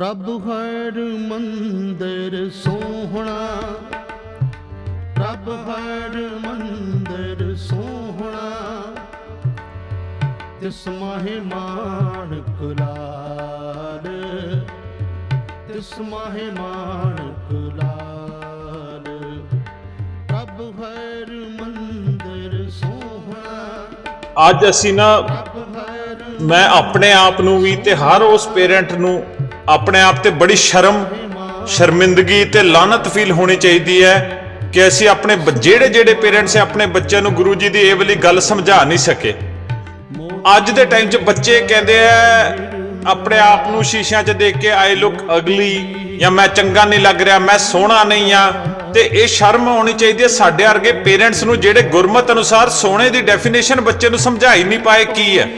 ਪ੍ਰਭ ਹਰ ਮੰਦਰ ਸੋਹਣਾ ਪ੍ਰਭ ਹਰ ਮੰਦਰ ਸੋਹਣਾ ਤਿਸ ਮਾਹੇ ਮਾਣਕ ਲਾਲ ਤਿਸ ਮਾਹੇ ਮਾਣਕ ਲਾਲ ਪ੍ਰਭ ਹਰ ਮੰਦਰ ਸੋਹਣਾ। ਅੱਜ ਅਸੀਂ ਨਾ ਮੈਂ ਆਪਣੇ ਆਪ ਨੂੰ ਵੀ ਤੇ ਹਰ ਉਸ ਪੇਰੈਂਟ ਨੂੰ ਆਪਣੇ ਆਪ ਤੇ ਬੜੀ ਸ਼ਰਮ, ਸ਼ਰਮਿੰਦਗੀ ਤੇ ਲਾਨਤ ਫੀਲ ਹੋਣੀ ਚਾਹੀਦੀ ਹੈ ਕਿ ਅਸੀਂ ਆਪਣੇ ਜਿਹੜੇ ਜਿਹੜੇ ਪੇਰੈਂਟਸ ਆਪਣੇ ਬੱਚਿਆਂ ਨੂੰ ਗੁਰੂ ਜੀ ਦੀ ਇਹ ਵਾਲੀ ਗੱਲ ਸਮਝਾ ਨਹੀਂ ਸਕੇ। ਅੱਜ ਦੇ ਟਾਈਮ 'ਚ ਬੱਚੇ ਕਹਿੰਦੇ ਆ, ਆਪਣੇ ਆਪ ਨੂੰ ਸ਼ੀਸ਼ਿਆਂ 'ਚ ਦੇਖ ਕੇ ਆਈ ਲੁੱਕ ਅਗਲੀ ਜਾਂ ਮੈਂ ਚੰਗਾ ਨਹੀਂ ਲੱਗ ਰਿਹਾ, ਮੈਂ ਸੋਹਣਾ ਨਹੀਂ ਆ, ਤੇ ਇਹ ਸ਼ਰਮ ਹੋਣੀ ਚਾਹੀਦੀ ਹੈ ਸਾਡੇ ਵਰਗੇ ਪੇਰੈਂਟਸ ਨੂੰ ਜਿਹੜੇ ਗੁਰਮਤ ਅਨੁਸਾਰ ਸੋਹਣੇ ਦੀ ਡੈਫੀਨੇਸ਼ਨ ਬੱਚੇ ਨੂੰ ਸਮਝਾਈ ਨਹੀਂ ਪਾਏ ਕੀ ਹੈ।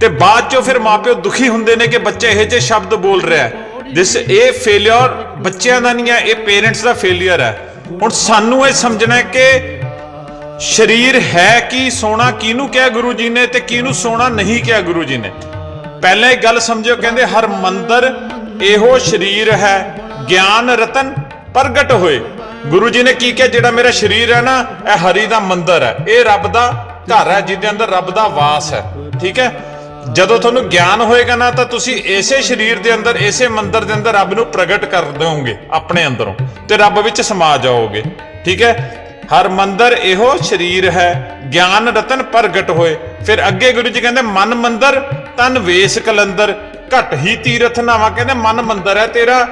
ਤੇ ਬਾਅਦ ਚੋਂ ਫਿਰ ਮਾਪਿਓ ਦੁਖੀ ਹੁੰਦੇ ਨੇ ਕਿ ਬੱਚਾ ਇਹੋ ਜਿਹੇ ਸ਼ਬਦ ਬੋਲ ਰਿਹਾ ਹੈ। ਦਿਸ ਇਹ ਫੇਲਿਅਰ ਬੱਚਿਆਂ ਦਾ ਨਹੀਂ ਹੈ, ਇਹ ਪੇਰੈਂਟਸ ਦਾ ਫੇਲਿਅਰ ਹੈ। ਹੁਣ ਸਾਨੂੰ ਇਹ ਸਮਝਣਾ ਹੈ ਕਿ ਸਰੀਰ ਹੈ ਕੀ ਸੋਨਾ ਕਿਹਨੂੰ ਕਿਹਾ ਗੁਰੂ ਜੀ ਨੇ ਤੇ ਕਿਹਨੂੰ ਸੋਨਾ ਨਹੀਂ ਕਿਹਾ ਗੁਰੂ ਜੀ ਨੇ। ਪਹਿਲਾਂ ਇਹ ਗੱਲ ਸਮਝਿਓ, ਕਹਿੰਦੇ ਹਰ ਮੰਦਰ ਇਹੋ ਸਰੀਰ ਹੈ, ਗਿਆਨ ਰਤਨ ਪ੍ਰਗਟ ਹੋਏ। ਗੁਰੂ ਜੀ ਨੇ ਕੀ ਕਿਹਾ, ਜਿਹੜਾ ਮੇਰਾ ਸਰੀਰ ਹੈ ਨਾ, ਇਹ ਹਰੀ ਦਾ ਮੰਦਰ ਹੈ, ਇਹ ਰੱਬ ਦਾ ਘਰ ਹੈ, ਜਿਹਦੇ ਅੰਦਰ ਰੱਬ ਦਾ ਵਾਸ ਹੈ। ਠੀਕ ਹੈ? ਜਦੋਂ ਤੁਹਾਨੂੰ ਗਿਆਨ ਹੋਏਗਾ ਨਾ, ਤਾਂ ਤੁਸੀਂ ਇਸੇ ਸਰੀਰ ਦੇ ਅੰਦਰ, ਇਸੇ ਮੰਦਰ ਦੇ ਅੰਦਰ ਰੱਬ ਨੂੰ ਪ੍ਰਗਟ ਕਰ ਦਿਓਗੇ, ਆਪਣੇ ਅੰਦਰੋਂ। ਤੇ ਰੱਬ ਵਿੱਚ ਸਮਾ ਜਾਓਗੇ, ਠੀਕ ਹੈ? ਹਰ ਮੰਦਰ ਇਹੋ ਸਰੀਰ ਹੈ, ਗਿਆਨ ਰਤਨ ਪ੍ਰਗਟ ਹੋਏ। ਫਿਰ ਅੱਗੇ ਗੁਰੂ ਜੀ ਕਹਿੰਦੇ, ਮਨ ਮੰਦਰ, ਤਨ ਵੇਸ ਕਲੰਦਰ। ਘਟ ਹੀ ਤੀਰਥ ਨਾਵਾ ਕਹਿੰਦੇ, ਮਨ ਮੰਦਰ ਹੈ ਤੇਰਾ।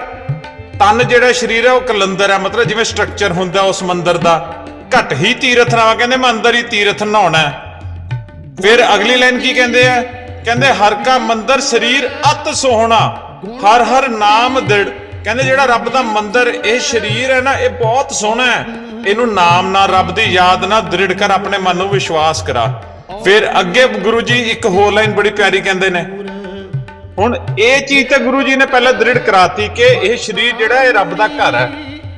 ਤਨ ਜਿਹੜਾ ਸਰੀਰ ਹੈ, ਉਹ ਕਲੰਦਰ ਹੈ। ਮਤਲਬ ਜਿਵੇਂ ਸਟਰਕਚਰ ਹੁੰਦਾ ਉਸ ਮੰਦਰ ਦਾ। ਘਟ ਹੀ ਤੀਰਥ ਨਾਵਾ ਕਹਿੰਦੇ, ਮੈਂ ਅੰਦਰ ਹੀ ਤੀਰਥ ਨਹਾਉਣਾ ਫਿਰ ਅਗਲੀ ਲਾਈਨ ਕੀ ਕਹਿੰਦੇ ਆ? ਕਹਿੰਦੇ ਹਰ ਕਾ ਮੰਦਰ ਸਰੀਰ ਅਤ ਸੋਹਣਾ, ਹਰ ਹਰ ਨਾਮ ਦਿੜ ਕਹਿੰਦੇ ਜਿਹੜਾ ਰੱਬ ਦਾ ਮੰਦਰ, ਇਹ ਸਰੀਰ ਹੈ ਨਾ, ਇਹ ਬਹੁਤ ਸੋਹਣਾ ਹੈ। ਇਹਨੂੰ ਨਾਮ ਨਾਲ ਰੱਬ ਦੀ, ਯਾਦ ਨਾਲ ਦ੍ਰਿੜ ਕਰ, ਆਪਣੇ ਮਨ ਨੂੰ ਵਿਸ਼ਵਾਸ ਕਰਾ। ਫਿਰ ਅੱਗੇ ਗੁਰੂ ਜੀ ਇੱਕ ਹੋਰ ਲਾਈਨ ਬੜੀ ਪਿਆਰੀ ਕਹਿੰਦੇ ਨੇ, ਹੁਣ ਇਹ ਚੀਜ਼ ਤਾਂ ਗੁਰੂ ਜੀ ਨੇ ਪਹਿਲਾਂ ਦ੍ਰਿੜ ਕਰਾਤੀ ਕਿ ਇਹ ਸਰੀਰ ਜਿਹੜਾ, ਇਹ ਰੱਬ ਦਾ ਘਰ ਹੈ।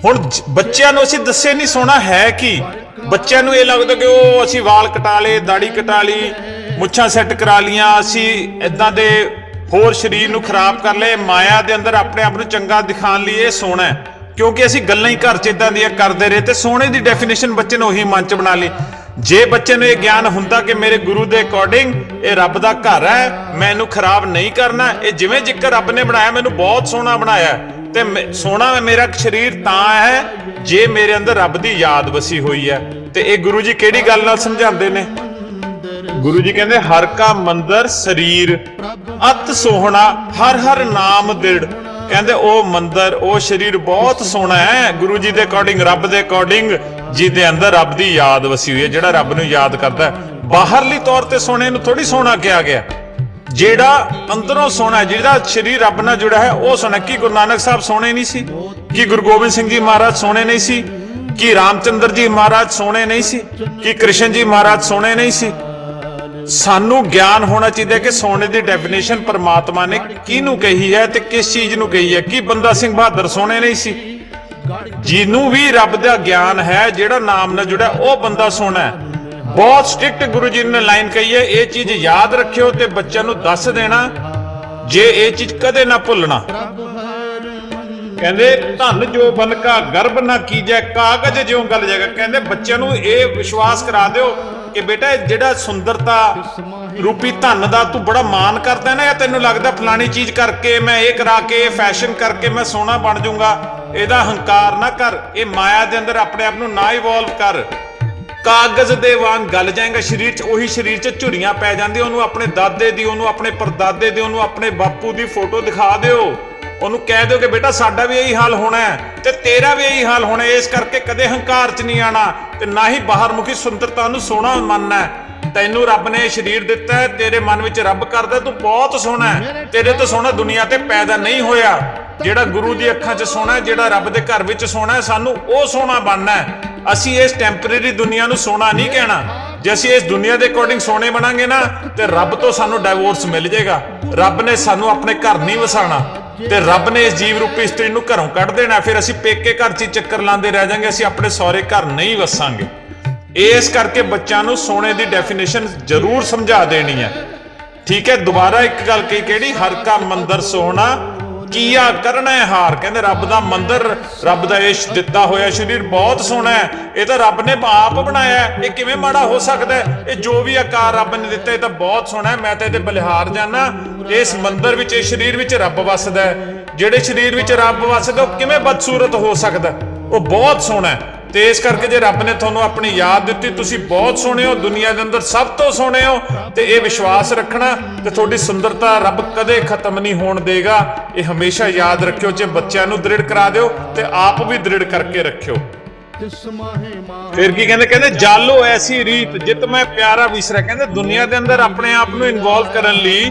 ਹੁਣ ਬੱਚਿਆਂ ਨੂੰ ਅਸੀਂ ਦੱਸੇ ਨਹੀਂ ਸੋਣਾ ਹੈ ਕੀ। ਬੱਚਿਆਂ ਨੂੰ ਇਹ ਲੱਗਦਾ ਕਿ ਉਹ ਅਸੀਂ ਵਾਲ ਕਟਾ ਲਏ ਦਾੜੀ ਕਟਾ ਲਈ ਮੁੱਛਾਂ ਸੈੱਟ ਕਰਾ ਲੀਆਂ ਅਸੀਂ ਇਦਾਂ ਦੇ ਹੋਰ ਸਰੀਰ ਨੂੰ ਖਰਾਬ ਕਰ ਲਏ ਮਾਇਆ ਦੇ ਅੰਦਰ ਆਪਣੇ ਆਪ ਨੂੰ ਚੰਗਾ ਦਿਖਾਣ ਲਈ ਇਹ ਸੋਹਣਾ ਹੈ। ਕਿਉਂਕਿ ਅਸੀਂ ਗੱਲਾਂ ਹੀ ਘਰ ਚ ਇਦਾਂ ਦੀਆਂ ਕਰਦੇ ਰਹੇ ਤੇ ਸੋਹਣੇ ਦੀ ਡੈਫੀਨੇਸ਼ਨ ਬੱਚੇ ਨੇ ਉਹੀ ਮਨ ਚ ਬਣਾ ਲਈ। ਜੇ ਬੱਚੇ ਨੂੰ ਇਹ ਗਿਆਨ ਹੁੰਦਾ ਕਿ ਮੇਰੇ ਗੁਰੂ ਦੇ ਅਕੋਰਡਿੰਗ ਇਹ ਰੱਬ ਦਾ ਘਰ ਹੈ ਮੈਂ ਇਹਨੂੰ ਖਰਾਬ ਨਹੀਂ ਕਰਨਾ ਇਹ ਜਿਵੇਂ ਜਿੱਕਰ ਰੱਬ ਨੇ ਬਣਾਇਆ ਮੈਨੂੰ ਬਹੁਤ ਸੋਹਣਾ ਬਣਾਇਆ ਹੈ, ਤੇ ਮੈਂ- ਸੋਹਣਾ ਮੇਰਾ ਸਰੀਰ ਤਾਂ ਹੈ ਜੇ ਮੇਰੇ ਅੰਦਰ ਰੱਬ ਦੀ ਯਾਦ ਵਸੀ ਹੋਈ ਹੈ। ਤੇ ਇਹ ਗੁਰੂ ਜੀ ਕਿਹੜੀ ਗੱਲ ਨਾਲ ਸਮਝਾਉਂਦੇ ਨੇ? ਗੁਰੂ ਜੀ ਕਹਿੰਦੇ, ਹਰ ਕਾ ਮੰਦਰ ਸਰੀਰ, ਅਤ ਸੋਹਣਾ, ਹਰ ਹਰ ਨਾਮ ਦਿੜ ਕਹਿੰਦੇ, ਉਹ ਮੰਦਰ, ਉਹ ਸਰੀਰ ਬਹੁਤ ਸੋਹਣਾ ਹੈ। ਗੁਰੂ ਜੀ ਦੇ ਅਕੋਰਡਿੰਗ ਰੱਬ ਦੇ ਅਕੋਰਡਿੰਗ ਜਿਹਦੇ ਅੰਦਰ ਰੱਬ ਦੀ ਯਾਦ ਵਸੀ ਹੋਈ ਹੈ, ਜਿਹੜਾ ਰੱਬ ਨੂੰ ਯਾਦ ਕਰਦਾ ਬਾਹਰਲੀ ਤੌਰ ਤੇ ਸੋਹਣੇ ਨੂੰ ਥੋੜੀ ਸੋਹਣਾ ਕਿਹਾ ਗਿਆ। ਜਿਹੜਾ ਅੰਦਰੋਂ ਸੋਹਣਾ ਜਿਹੜਾ ਸਰੀਰ ਰੱਬ ਨਾਲ ਜੁੜਿਆ ਹੈ, ਉਹ ਸੋਹਣਾ ਕੀ ਗੁਰੂ ਨਾਨਕ ਸਾਹਿਬ ਸੋਹਣੇ ਨਹੀਂ ਸੀ? ਕੀ ਗੁਰੂ ਗੋਬਿੰਦ ਸਿੰਘ ਜੀ ਮਹਾਰਾਜ ਸੋਹਣੇ ਨਹੀਂ ਸੀ? ਕੀ ਰਾਮਚੰਦਰ ਜੀ ਮਹਾਰਾਜ ਸੋਹਣੇ ਨਹੀਂ ਸੀ? ਕੀ ਕ੍ਰਿਸ਼ਨ ਜੀ ਮਹਾਰਾਜ ਸੋਹਣੇ ਨਹੀਂ ਸੀ? ਸਾਨੂੰ ਗਿਆਨ ਹੋਣਾ ਚਾਹੀਦਾ ਕਿ ਸੋਨੇ ਦੀ ਡੈਫੀਨੇਸ਼ਨ ਪਰਮਾਤਮਾ ਨੇ ਕਿਹਨੂੰ ਕਹੀ ਹੈ ਤੇ ਕਿਸ ਚੀਜ਼ ਨੂੰ ਕਹੀ ਹੈ? ਕੀ ਬੰਦਾ ਸਿੰਘ ਬਹਾਦਰ ਸੋਹਣੇ ਨਹੀਂ ਸੀ? ਜਿਹਨੂੰ ਵੀ ਰੱਬ ਦਾ ਗਿਆਨ ਹੈ, ਜਿਹੜਾ ਨਾਮ ਨਾਲ ਜੁੜਿਆ, ਉਹ ਬੰਦਾ ਸੋਹਣਾ ਹੈ। ਬਹੁਤ ਸਟ੍ਰਿਕਟ ਗੁਰੂ ਜੀ ਨੇ ਲਾਈਨ ਕਹੀ ਹੈ, ਇਹ ਚੀਜ਼ ਯਾਦ ਰੱਖਿਓ ਤੇ ਬੱਚਿਆਂ ਨੂੰ ਦੱਸ ਦੇਣਾ, ਜੇ ਇਹ ਚੀਜ਼ ਕਦੇ ਨਾ ਭੁੱਲਣਾ। ਕਹਿੰਦੇ, ਧਨ ਜੋ ਬਲਕਾ ਗਰਭ ਨਾ ਕੀਜੈ, ਕਾਗਜ ਜਿਉਂ ਗਲ ਜਾਏਗਾ ਕਹਿੰਦੇ, ਬੱਚਿਆਂ ਨੂੰ ਇਹ ਵਿਸ਼ਵਾਸ ਕਰਾ ਦਿਓ ਕਿ ਬੇਟਾ ਇਹ ਜਿਹੜਾ ਸੁੰਦਰਤਾ ਰੂਪੀ ਧਨ ਦਾ ਤੂੰ ਬੜਾ ਮਾਣ ਕਰਦਾ ਨਾ ਜਾਂ ਤੈਨੂੰ ਲੱਗਦਾ ਫਲਾਣੀ ਚੀਜ਼ ਕਰਕੇ ਮੈਂ ਇਹ ਕਰਾ ਕੇ ਫੈਸ਼ਨ ਕਰਕੇ ਮੈਂ ਸੋਹਣਾ ਬਣ ਜਾਊਂਗਾ। ਇਹਦਾ ਹੰਕਾਰ ਨਾ ਕਰ, ਇਹ ਮਾਇਆ ਦੇ ਅੰਦਰ ਆਪਣੇ ਆਪ ਨੂੰ ਨਾ ਇਵੋਲਵ ਕਰ। ਕਾਗਜ਼ ਦੇ ਵਾਂਗ ਗਲ ਜਾਏਗਾ, ਸਰੀਰ 'ਚ ਉਹੀ ਸਰੀਰ 'ਚ ਝੁਰੀਆਂ ਪੈ ਜਾਂਦੀਆਂ, ਉਹਨੂੰ ਆਪਣੇ ਦਾਦੇ ਦੀ, ਉਹਨੂੰ ਆਪਣੇ ਪਰਦਾਦੇ ਦੀ, ਉਹਨੂੰ ਆਪਣੇ ਬਾਪੂ ਦੀ ਫੋਟੋ ਦਿਖਾ ਦਿਓ। ਉਹਨੂੰ ਕਹਿ ਦਿਓ ਕਿ ਬੇਟਾ ਸਾਡਾ ਵੀ ਇਹੀ ਹਾਲ ਹੋਣਾ ਹੈ ਤੇ ਤੇਰਾ ਵੀ ਇਹੀ ਹਾਲ ਹੋਣਾ ਇਸ ਕਰਕੇ ਕਦੇ ਹੰਕਾਰ 'ਚ ਨਹੀਂ ਆਣਾ ਤੇ ਨਾ ਹੀ ਬਾਹਰਮੁਖੀ ਸੁੰਦਰਤਾ ਨੂੰ ਸੋਹਣਾ ਮੰਨਣਾ ਤੈਨੂੰ ਰੱਬ ਨੇ ਸਰੀਰ ਦਿੱਤਾ ਹੈ, ਤੇਰੇ ਮਨ ਵਿੱਚ ਰੱਬ ਕਰਦਾ ਤੂੰ ਬਹੁਤ ਸੋਹਣਾ ਹੈ। ਤੇਰੇ ਤੋਂ ਸੋਹਣਾ ਦੁਨੀਆ ਤੇ ਪੈਦਾ ਨਹੀਂ ਹੋਇਆ। ਜਿਹੜਾ ਗੁਰੂ ਦੀ ਅੱਖਾਂ 'ਚ ਸੋਹਣਾ ਜਿਹੜਾ ਰੱਬ ਦੇ ਘਰ ਵਿੱਚ ਸੋਹਣਾ ਸਾਨੂੰ ਉਹ ਸੋਹਣਾ ਬਣਨਾ ਹੈ। ਅਸੀਂ ਇਸ ਟੈਂਪਰੇਰੀ ਦੁਨੀਆ ਨੂੰ ਸੋਹਣਾ ਨਹੀਂ ਕਹਿਣਾ। ਜੇ ਅਸੀਂ ਇਸ ਦੁਨੀਆ ਦੇ ਅਕੋਰਡਿੰਗ ਸੋਹਣੇ ਬਣਾਂਗੇ ਨਾ, ਤੇ ਰੱਬ ਤੋਂ ਸਾਨੂੰ ਡਾਈਵੋਰਸ ਮਿਲ ਜਾਏਗਾ। ਰੱਬ ਨੇ ਸਾਨੂੰ ਆਪਣੇ ਘਰ ਨਹੀਂ ਵਸਾਣਾ ਤੇ ਰੱਬ ਨੇ ਇਸ ਜੀਵ ਰੂਪੀ ਇਸਤਰੀ ਨੂੰ ਘਰੋਂ ਕੱਢ ਦੇਣਾ, ਫਿਰ ਅਸੀਂ ਪੇਕੇ ਘਰ 'ਚ ਹੀ ਚੱਕਰ ਲਾਉਂਦੇ ਰਹਿ ਜਾਾਂਗੇ, ਅਸੀਂ ਆਪਣੇ ਸਹੁਰੇ ਘਰ ਨਹੀਂ ਵਸਾਂਗੇ। ਇਸ ਕਰਕੇ ਬੱਚਿਆਂ ਨੂੰ ਸੋਨੇ ਦੀ ਡੈਫੀਨੇਸ਼ਨ ਜ਼ਰੂਰ ਸਮਝਾ ਦੇਣੀ ਹੈ। ਠੀਕ ਹੈ, ਦੁਬਾਰਾ ਇੱਕ ਗੱਲ ਕਹੀ ਕਿਹੜੀ? ਹਰ ਕਾ ਮੰਦਰ ਸੋਹਣਾ ਕੀਆ ਕਰਨਾ ਹੈ ਹਾਰ? ਕਹਿੰਦੇ ਰੱਬ ਦਾ ਮੰਦਰ, ਰੱਬ ਦਾ ਇਹ ਦਿੱਤਾ ਹੋਇਆ ਸਰੀਰ ਬਹੁਤ ਸੋਹਣਾ ਹੈ। ਇਹ ਤਾਂ ਰੱਬ ਨੇ ਆਪ ਬਣਾਇਆ ਇਹ ਕਿਵੇਂ ਮਾੜਾ ਹੋ ਸਕਦਾ ਇਹ ਜੋ ਵੀ ਆਕਾਰ ਰੱਬ ਨੇ ਦਿੱਤਾ, ਇਹ ਤਾਂ ਬਹੁਤ ਸੋਹਣਾ ਹੈ। ਮੈਂ ਤਾਂ ਇਹਦੇ ਬਲਿਹਾਰ ਜਾਣਾ ਇਸ ਮੰਦਰ ਵਿੱਚ, ਇਸ ਸਰੀਰ ਵਿੱਚ ਰੱਬ ਵੱਸਦਾ ਹੈ। ਜਿਹੜੇ ਸਰੀਰ ਵਿੱਚ ਰੱਬ ਵੱਸਦਾ, ਉਹ ਕਿਵੇਂ ਬਦਸੂਰਤ ਹੋ ਸਕਦਾ ਉਹ ਬਹੁਤ ਸੋਹਣਾ ਹੈ। ਤੇ ਇਸ ਕਰਕੇ ਜੇ ਰੱਬ ਨੇ ਤੁਹਾਨੂੰ ਆਪਣੀ ਯਾਦ ਦਿੱਤੀ, ਤੁਸੀਂ ਬਹੁਤ ਸੋਹਣੇ ਹੋ, ਦੁਨੀਆ ਦੇ ਅੰਦਰ ਸਭ ਤੋਂ ਸੋਹਣੇ ਹੋ, ਤੇ ਇਹ ਵਿਸ਼ਵਾਸ ਰੱਖਣਾ ਤੇ ਤੁਹਾਡੀ ਸੁੰਦਰਤਾ ਰੱਬ ਕਦੇ ਖਤਮ ਨਹੀਂ ਹੋਣ ਦੇਗਾ। ਇਹ ਹਮੇਸ਼ਾ ਯਾਦ ਰੱਖਿਓ, ਜੇ ਬੱਚਿਆਂ ਨੂੰ ਦ੍ਰਿੜ ਕਰਾ ਦਿਓ ਤੇ ਆਪ ਵੀ ਦ੍ਰਿੜ ਕਰਕੇ ਰੱਖਿਓ। ਫਿਰ ਕੀ ਕਹਿੰਦੇ? ਕਹਿੰਦੇ, ਜਾਲੋ ਐਸੀ ਰੀਤ ਜਿਤ ਮੈਂ ਪਿਆਰਾ ਵਿਸਰਾ ਕਹਿੰਦੇ, ਦੁਨੀਆ ਦੇ ਅੰਦਰ ਆਪਣੇ ਆਪ ਨੂੰ ਇਨਵੋਲਵ ਕਰਨ ਲਈ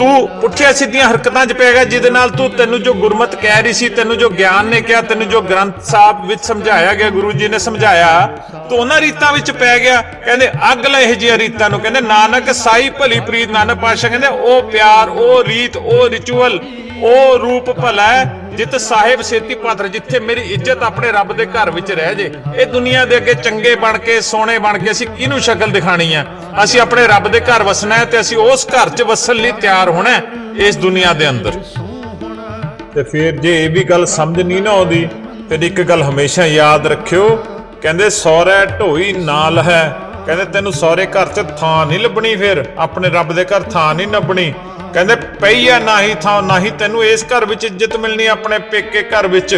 ਤੂੰ ਪੁੱਠੀਆਂ ਸਿੱਧੀਆਂ ਹਰਕਤਾਂ 'ਚ ਪੈ ਗਿਆ, ਜਿਹਦੇ ਨਾਲ ਤੂੰ ਤੈਨੂੰ ਜੋ ਗੁਰਮਤ ਕਹਿ ਰਹੀ ਸੀ, ਤੈਨੂੰ ਜੋ ਗਿਆਨ ਨੇ ਕਿਹਾ, ਤੈਨੂੰ ਜੋ ਗ੍ਰੰਥ ਸਾਹਿਬ ਵਿੱਚ ਸਮਝਾਇਆ ਗਿਆ, ਗੁਰੂ ਜੀ ਨੇ ਸਮਝਾਇਆ, ਤੂੰ ਉਹਨਾਂ ਰੀਤਾਂ ਵਿੱਚ ਪੈ ਗਿਆ। ਕਹਿੰਦੇ, ਅੱਗ ਲੈ ਇਹ ਜਿਹੀਆਂ ਰੀਤਾਂ ਨੂੰ। ਕਹਿੰਦੇ, ਨਾਨਕ ਸਾਈ ਭਲੀ ਪ੍ਰੀਤ ਨਾਨਕ ਪਾਤਸ਼ਾਹ, ਕਹਿੰਦੇ, ਉਹ ਪਿਆਰ, ਉਹ ਰੀਤ, ਉਹ ਰਿਚੁਅਲ ਉਹ ਰੂਪ ਭਲਾ ਹੈ ਸਾਹਿਬ ਸੇਤੀ ਪਾਤਰ ਜਿੱਥੇ ਮੇਰੀ ਇੱਜ਼ਤ ਆਪਣੇ ਰੱਬ ਦੇ ਘਰ ਵਿੱਚ ਰਹਿ ਜੇ। ਇਹ ਦੁਨੀਆ ਦੇ ਅੱਗੇ ਚੰਗੇ ਬਣ ਕੇ, ਸੋਹਣੇ ਬਣ ਕੇ ਅਸੀਂ ਕਿਹਨੂੰ ਸ਼ਕਲ ਦਿਖਾਣੀ ਆ? ਅਸੀਂ ਆਪਣੇ ਰੱਬ ਦੇ ਘਰ ਵਸਣਾ ਹੈ ਤੇ ਅਸੀਂ ਉਸ ਘਰ 'ਚ ਵਸਣ ਲਈ ਤਿਆਰ ਹੋਣਾ ਇਸ ਦੁਨੀਆ ਦੇ ਅੰਦਰ। ਸੋਹਣਾ ਤੇ ਫਿਰ ਜੇ ਇਹ ਵੀ ਗੱਲ ਸਮਝ ਨਹੀਂ ਨਾ ਆਉਂਦੀ, ਫਿਰ ਇੱਕ ਗੱਲ ਹਮੇਸ਼ਾ ਯਾਦ ਰੱਖਿਓ, ਕਹਿੰਦੇ ਸੌਰੇ ਢੋਈ ਨਾਲ ਹੈ ਕਹਿੰਦੇ ਤੈਨੂੰ ਸੌਰੇ ਘਰ 'ਚ ਥਾਂ ਨਹੀਂ ਲੱਭਣੀ ਫਿਰ, ਆਪਣੇ ਰੱਬ ਦੇ ਘਰ ਥਾਂ ਨਹੀਂ ਲੱਭਣੀ ਕਹਿੰਦੇ ਪਈ ਆ ਨਾਹੀ ਥਾਂ ਨਾਹੀ ਤੈਨੂੰ ਇਸ ਘਰ ਵਿੱਚ ਇੱਜ਼ਤ ਮਿਲਣੀ ਆਪਣੇ ਪੇਕੇ ਘਰ ਵਿੱਚ।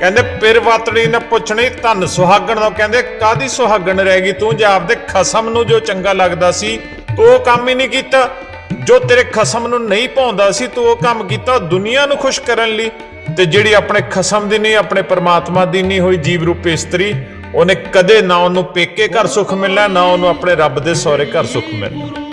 ਕਹਿੰਦੇ ਪਿਰ ਵਾਤੜੀ ਨੇ ਪੁੱਛਣੀ, ਧਨ ਸੁਹਾਗਣ ਦਾ ਕਹਿੰਦੇ ਕਾਦੀ ਸੁਹਾਗਣ ਰਹਿ ਗਈ ਤੂੰ? ਜੇ ਆਪਦੇ ਖਸਮ ਨੂੰ ਜੋ ਚੰਗਾ ਲੱਗਦਾ ਸੀ, ਤੂੰ ਉਹ ਕੰਮ ਹੀ ਨਹੀਂ ਕੀਤਾ। ਜੋ ਤੇਰੇ ਖਸਮ ਨੂੰ ਨਹੀਂ ਪਾਉਂਦਾ ਸੀ, ਤੂੰ ਉਹ ਕੰਮ ਕੀਤਾ ਦੁਨੀਆ ਨੂੰ ਖੁਸ਼ ਕਰਨ ਲਈ। ਤੇ ਜਿਹੜੀ ਆਪਣੇ ਖਸਮ ਦੀ ਨਹੀਂ, ਆਪਣੇ ਪਰਮਾਤਮਾ ਦੀ ਨਹੀਂ ਹੋਈ ਜੀਵ ਰੂਪ ਇਸਤਰੀ ਉਹਨੇ ਕਦੇ ਨਾ ਉਹਨੂੰ ਪੇਕੇ ਘਰ ਸੁੱਖ ਮਿਲਣਾ, ਨਾ ਉਹਨੂੰ ਆਪਣੇ ਰੱਬ ਦੇ ਸਹੁਰੇ ਘਰ ਸੁੱਖ ਮਿਲਣਾ।